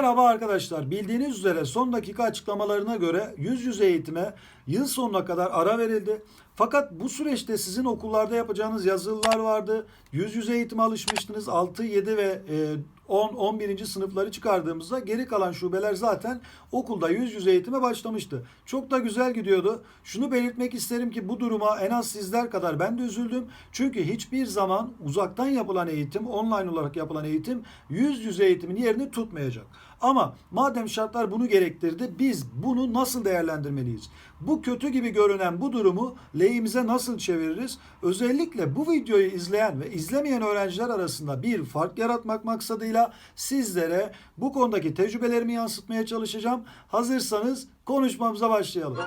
Merhaba arkadaşlar. Bildiğiniz üzere son dakika açıklamalarına göre yüz yüze eğitime yıl sonuna kadar ara verildi. Fakat bu süreçte sizin okullarda yapacağınız yazılılar vardı. Yüz yüze eğitime alışmıştınız. 6, 7 ve e, 10, 11. sınıfları çıkardığımızda geri kalan şubeler zaten okulda yüz yüze eğitime başlamıştı. Çok da güzel gidiyordu. Şunu belirtmek isterim ki bu duruma en az sizler kadar ben de üzüldüm. Çünkü hiçbir zaman uzaktan yapılan eğitim, online olarak yapılan eğitim yüz yüze eğitimin yerini tutmayacak. Ama madem şartlar bunu gerektirdi biz bunu nasıl değerlendirmeliyiz? Bu kötü gibi görünen bu durumu lehimize nasıl çeviririz? Özellikle bu videoyu izleyen ve izlemeyen öğrenciler arasında bir fark yaratmak maksadıyla sizlere bu konudaki tecrübelerimi yansıtmaya çalışacağım. Hazırsanız konuşmamıza başlayalım.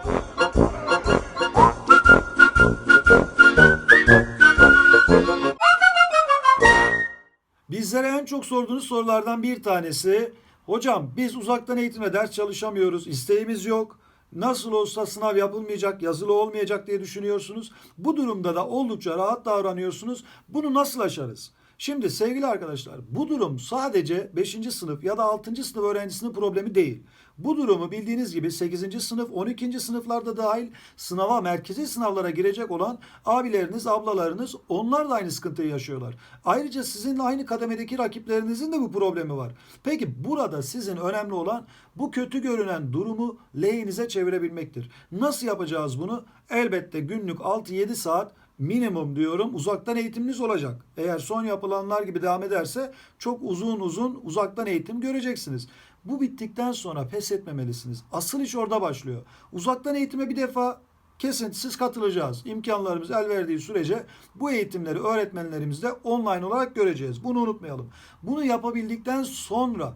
Bizlere en çok sorduğunuz sorulardan bir tanesi Hocam biz uzaktan eğitime ders çalışamıyoruz, isteğimiz yok. Nasıl olsa sınav yapılmayacak, yazılı olmayacak diye düşünüyorsunuz. Bu durumda da oldukça rahat davranıyorsunuz. Bunu nasıl aşarız? Şimdi sevgili arkadaşlar bu durum sadece 5. sınıf ya da 6. sınıf öğrencisinin problemi değil. Bu durumu bildiğiniz gibi 8. sınıf, 12. sınıflarda dahil sınava, merkezi sınavlara girecek olan abileriniz, ablalarınız onlar da aynı sıkıntıyı yaşıyorlar. Ayrıca sizinle aynı kademedeki rakiplerinizin de bu problemi var. Peki burada sizin önemli olan bu kötü görünen durumu lehinize çevirebilmektir. Nasıl yapacağız bunu? Elbette günlük 6-7 saat minimum diyorum uzaktan eğitiminiz olacak. Eğer son yapılanlar gibi devam ederse çok uzun uzun uzaktan eğitim göreceksiniz. Bu bittikten sonra pes etmemelisiniz. Asıl iş orada başlıyor. Uzaktan eğitime bir defa kesintisiz katılacağız. İmkanlarımız el verdiği sürece bu eğitimleri öğretmenlerimizde online olarak göreceğiz. Bunu unutmayalım. Bunu yapabildikten sonra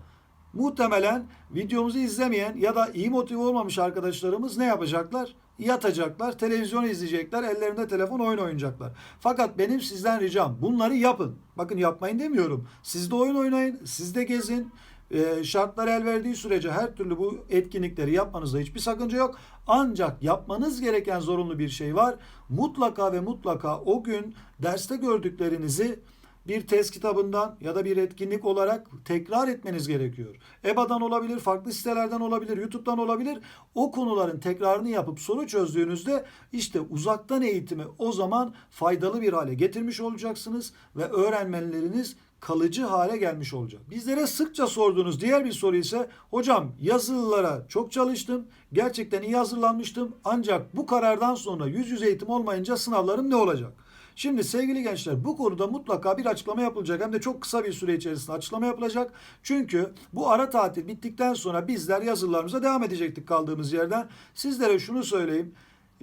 muhtemelen videomuzu izlemeyen ya da iyi motive olmamış arkadaşlarımız ne yapacaklar? Yatacaklar, televizyon izleyecekler, ellerinde telefon oyun oynayacaklar. Fakat benim sizden ricam bunları yapın. Bakın yapmayın demiyorum. Siz de oyun oynayın, siz de gezin. Ee, şartlar el verdiği sürece her türlü bu etkinlikleri yapmanızda hiçbir sakınca yok. Ancak yapmanız gereken zorunlu bir şey var. Mutlaka ve mutlaka o gün derste gördüklerinizi bir test kitabından ya da bir etkinlik olarak tekrar etmeniz gerekiyor. EBA'dan olabilir, farklı sitelerden olabilir, YouTube'dan olabilir. O konuların tekrarını yapıp soru çözdüğünüzde işte uzaktan eğitimi o zaman faydalı bir hale getirmiş olacaksınız ve öğrenmeleriniz kalıcı hale gelmiş olacak. Bizlere sıkça sorduğunuz diğer bir soru ise hocam yazılılara çok çalıştım. Gerçekten iyi hazırlanmıştım. Ancak bu karardan sonra yüz yüze eğitim olmayınca sınavlarım ne olacak? Şimdi sevgili gençler bu konuda mutlaka bir açıklama yapılacak. Hem de çok kısa bir süre içerisinde açıklama yapılacak. Çünkü bu ara tatil bittikten sonra bizler yazılarımıza devam edecektik kaldığımız yerden. Sizlere şunu söyleyeyim.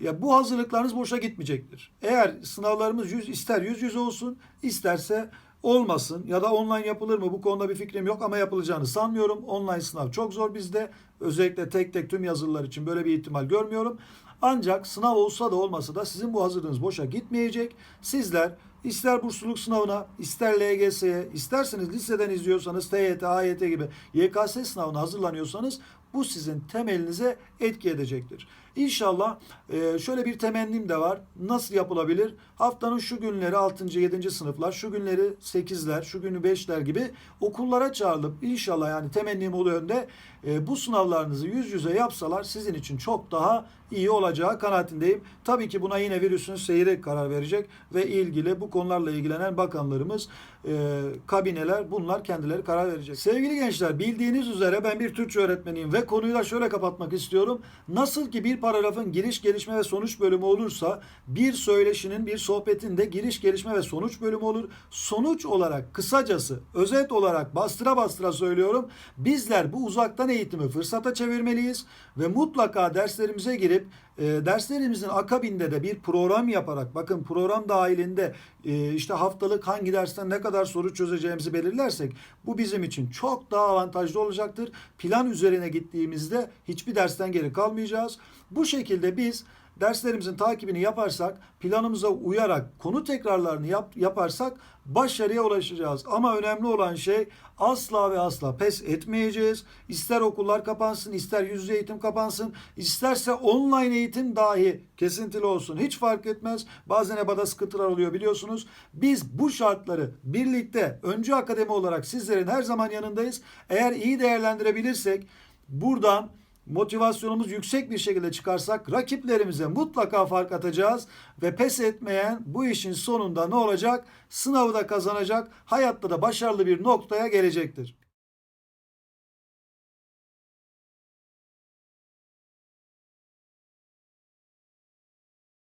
Ya bu hazırlıklarınız boşa gitmeyecektir. Eğer sınavlarımız yüz ister yüz yüze olsun, isterse olmasın ya da online yapılır mı bu konuda bir fikrim yok ama yapılacağını sanmıyorum. Online sınav çok zor bizde. Özellikle tek tek tüm yazılılar için böyle bir ihtimal görmüyorum. Ancak sınav olsa da olmasa da sizin bu hazırlığınız boşa gitmeyecek. Sizler ister bursluluk sınavına, ister LGS'ye, isterseniz liseden izliyorsanız TYT, AYT gibi YKS sınavına hazırlanıyorsanız bu sizin temelinize etki edecektir. İnşallah e, şöyle bir temennim de var. Nasıl yapılabilir? Haftanın şu günleri 6. 7. sınıflar, şu günleri 8'ler, şu günü 5'ler gibi okullara çağrılıp inşallah yani temennim o yönde e, bu sınavlarınızı yüz yüze yapsalar sizin için çok daha iyi olacağı kanaatindeyim. Tabii ki buna yine virüsün seyri karar verecek ve ilgili bu konularla ilgilenen bakanlarımız, e, kabineler bunlar kendileri karar verecek. Sevgili gençler bildiğiniz üzere ben bir Türkçe öğretmeniyim ve konuyu da şöyle kapatmak istiyorum. Nasıl ki bir paragrafın giriş, gelişme ve sonuç bölümü olursa bir söyleşinin, bir sohbetin de giriş, gelişme ve sonuç bölümü olur. Sonuç olarak kısacası, özet olarak bastıra bastıra söylüyorum. Bizler bu uzaktan eğitimi fırsata çevirmeliyiz ve mutlaka derslerimize girip e, derslerimizin akabinde de bir program yaparak bakın program dahilinde e, işte haftalık hangi dersten ne kadar soru çözeceğimizi belirlersek bu bizim için çok daha avantajlı olacaktır. Plan üzerine gittiğimizde hiçbir dersten geri kalmayacağız. Bu şekilde biz derslerimizin takibini yaparsak, planımıza uyarak konu tekrarlarını yap, yaparsak başarıya ulaşacağız. Ama önemli olan şey asla ve asla pes etmeyeceğiz. İster okullar kapansın, ister yüz yüze eğitim kapansın, isterse online eğitim dahi kesintili olsun. Hiç fark etmez. Bazen EBA'da sıkıntılar oluyor biliyorsunuz. Biz bu şartları birlikte öncü akademi olarak sizlerin her zaman yanındayız. Eğer iyi değerlendirebilirsek buradan motivasyonumuz yüksek bir şekilde çıkarsak rakiplerimize mutlaka fark atacağız ve pes etmeyen bu işin sonunda ne olacak? Sınavı da kazanacak, hayatta da başarılı bir noktaya gelecektir.